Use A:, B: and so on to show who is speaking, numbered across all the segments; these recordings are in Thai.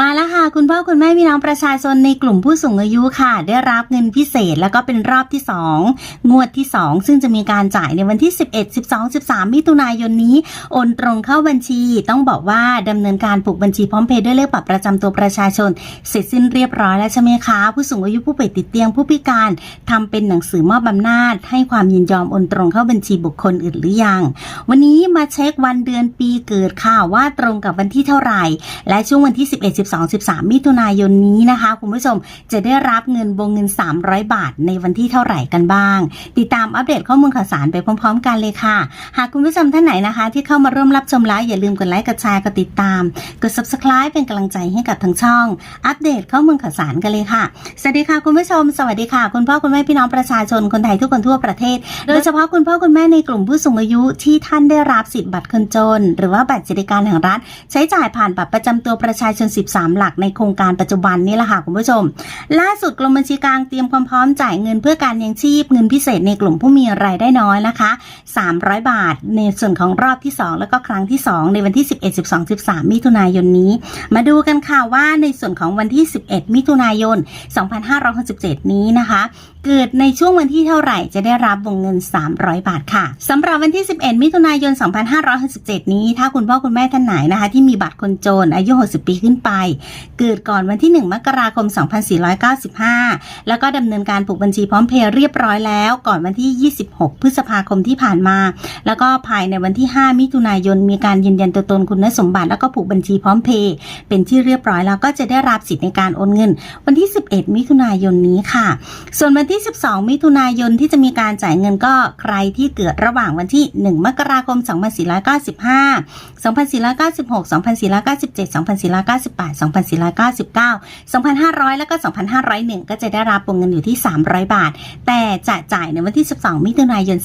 A: มาแล้วค่ะ คุณพ่อคุณแม่พี่น้องประชาชนในกลุ่มผู้สูงอายุค่ะ ได้รับเงินพิเศษแล้วก็เป็นรอบที่ 2 งวดที่ 2 ซึ่งจะมีการจ่ายในวันที่ 11 12 13 มิถุนายนนี้ โอนตรงเข้าบัญชี ต้องบอกว่าดำเนินการผูกบัญชีพร้อมเพย์ด้วยเลขบัตรประจำตัวประชาชน เสร็จสิ้นเรียบร้อยแล้วใช่ไหมคะ ผู้สูงอายุผู้ป่วยติดเตียงผู้พิการทำเป็นหนังสือมอบอำนาจ ให้ความยินยอมโอนตรงเข้าบัญชีบุคคลอื่นหรือยัง วันนี้มาเช็ควันเดือนปีเกิดค่ะว่าตรงกับวันที่เท่าไหร่ และช่วงวันที่ 11 12 13 มิถุนายนนี้นะคะ คุณผู้ชมจะได้รับเงินวงเงิน 300 บาทในวันที่เท่าไหร่กันบ้าง ติดตามอัปเดตข้อมูลข่าวสารไปพร้อม ๆ กันเลยค่ะ หากคุณผู้ชมท่านไหนนะคะ ที่เข้ามาร่วมรับชมแล้วอย่าลืมกดไลค์กดแชร์กดติดตาม กด subscribe เป็นกำลังใจให้กับทั้งช่อง อัปเดตข้อมูลข่าวสารกันเลยค่ะสวัสดีค่ะคุณผู้ชม สวัสดีค่ะ คุณพ่อคุณแม่พี่น้องประชาชนคนไทยทุกคนทั่วประเทศ โดยเฉพาะคุณพ่อคุณแม่ในกลุ่มผู้สูงอายุที่ท่านได้รับสิทธิ์บัตรคนจน หรือว่าบัตรสวัสดิการแห่งรัฐ ใช้จ่ายผ่านบัตรประจำตัวประชาชน3 หลักในโครงการปัจจุบันนี่แหละค่ะคุณผู้ชม ล่าสุดกรมบัญชีกลางเตรียมความพร้อมจ่ายเงินเพื่อการยังชีพเงินพิเศษในกลุ่มผู้มีรายได้น้อยนะคะ 300 บาท ในส่วนของรอบที่ 2 แล้วก็ครั้งที่ 2 ในวันที่ 11 12 13 มิถุนายนนี้ มาดูกันค่ะว่าในส่วนของวันที่ 11 มิถุนายน 2567 นี้นะคะเกิดในช่วงวันที่เท่าไหร่จะได้รับวงเงิน 300 บาทค่ะสำหรับวันที่ 11 มิถุนายน 2567 นี้ ถ้าคุณพ่อคุณแม่ท่านไหนนะคะ ที่มีบัตรคนจนอายุ 60 ปีขึ้นไปเกิดก่อนวันที่ 1 มกราคม 2495 แล้วก็ดำเนินการผูกบัญชีพร้อมเพย์เรียบร้อยแล้ว ก่อนวันที่ 26 พฤษภาคมที่ผ่านมา แล้วก็ภายในวันที่ 5 มิถุนายน มีการยืนยันตัวตนคุณสมบัติ แล้วก็ผูกบัญชีพร้อมเพย์เป็นที่เรียบร้อยแล้วก็จะได้รับสิทธิ์ในการโอนเงิน วันที่ 11 มิถุนายนนี้ค่ะ ส่วนวันที่ 12 มิถุนายนที่จะมีการจ่ายเงินก็ใครที่เกิดระหว่างวันที่ 1 มกราคม 2495 2496 2497 2498 2499 2500 แล้วก็ 2501 ก็จะได้รับวงเงินอยู่ที่ 300 บาท แต่จะจ่ายในวันที่ 12 มิถุนายน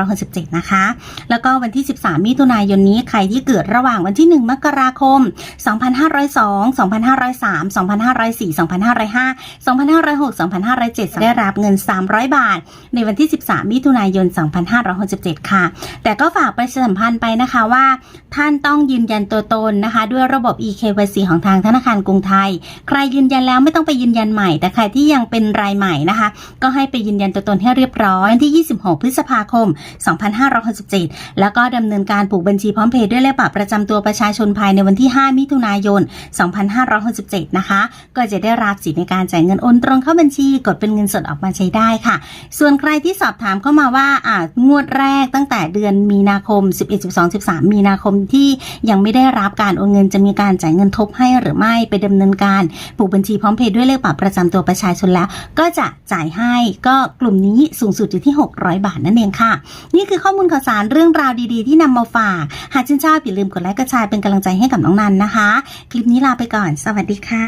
A: 2567 นะคะ แล้วก็วันที่ 13 มิถุนายนนี้ใครที่เกิดระหว่างวันที่ 1 มกราคม 2502 2503 2504 2505 2506 2507จะได้รับเงิน 300 บาท ในวันที่ 13 มิถุนายน 2567 ค่ะ แต่ก็ฝากประชาสัมพันธ์ไปนะคะว่า ท่านต้องยืนยันตัวตนนะคะ ด้วยระบบ eKYC ของทางธนาคารกรุงไทย ใครยืนยันแล้วไม่ต้องไปยืนยันใหม่ แต่ใครที่ยังเป็นรายใหม่นะคะ ก็ให้ไปยืนยันตัวตนให้เรียบร้อยที่ 26 พฤษภาคม 2567 แล้วก็ดำเนินการผูกบัญชีพร้อมเพย์ด้วยเลขบัตรประจำตัวประชาชนภายในวันที่ 5 มิถุนายน 2567 นะคะ ก็จะได้รับสิทธิในการจ่ายเงินโอนตรงเข้าบัญชีกดเป็นเงินสดออกมาใช้ได้ค่ะ ส่วนใครที่สอบถามเข้ามาว่าอ่างวดแรกตั้งแต่เดือนมีนาคม 11 12 13 มีนาคมที่ยังไม่ได้รับการโอนเงินจะมีการจ่ายเงินทบให้หรือไม่ไปดำเนินการผูกบัญชีพร้อมเพย์ด้วยเลขบัตรประจำตัวประชาชนแล้ว ก็จะจ่ายให้ก็กลุ่มนี้สูงสุดอยู่ที่ 600 บาทนั่นเองค่ะ นี่คือข้อมูลข่าวสารเรื่องราวดีๆ ที่นำมาฝาก หากชื่นชอบอย่าลืมกดไลค์กดแชร์เป็นกำลังใจให้กับน้องนันนะคะ คลิปนี้ลาไปก่อน สวัสดีค่ะ